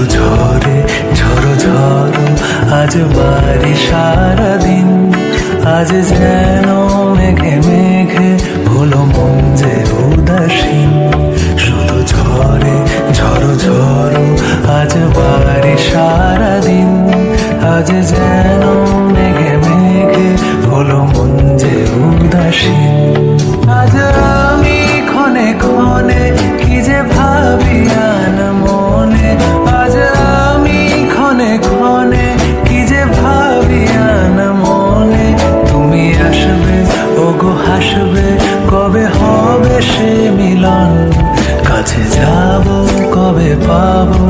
শুধু ঝরে ঝড়ো ঝড়ো আজ বাড়ি সারাদিন। আজ যেন মেঘে মেঘে হলো মন যে উদাসীন। শুধু ঝরে ঝড়ো ঝড়ো আজ বাড়ি সারাদিন। আজ যেন মেঘে মেঘে হলো মন যে উদাসীন। আসবে কবে হবে সে মিলন? কাছে যাব কবে পাবো?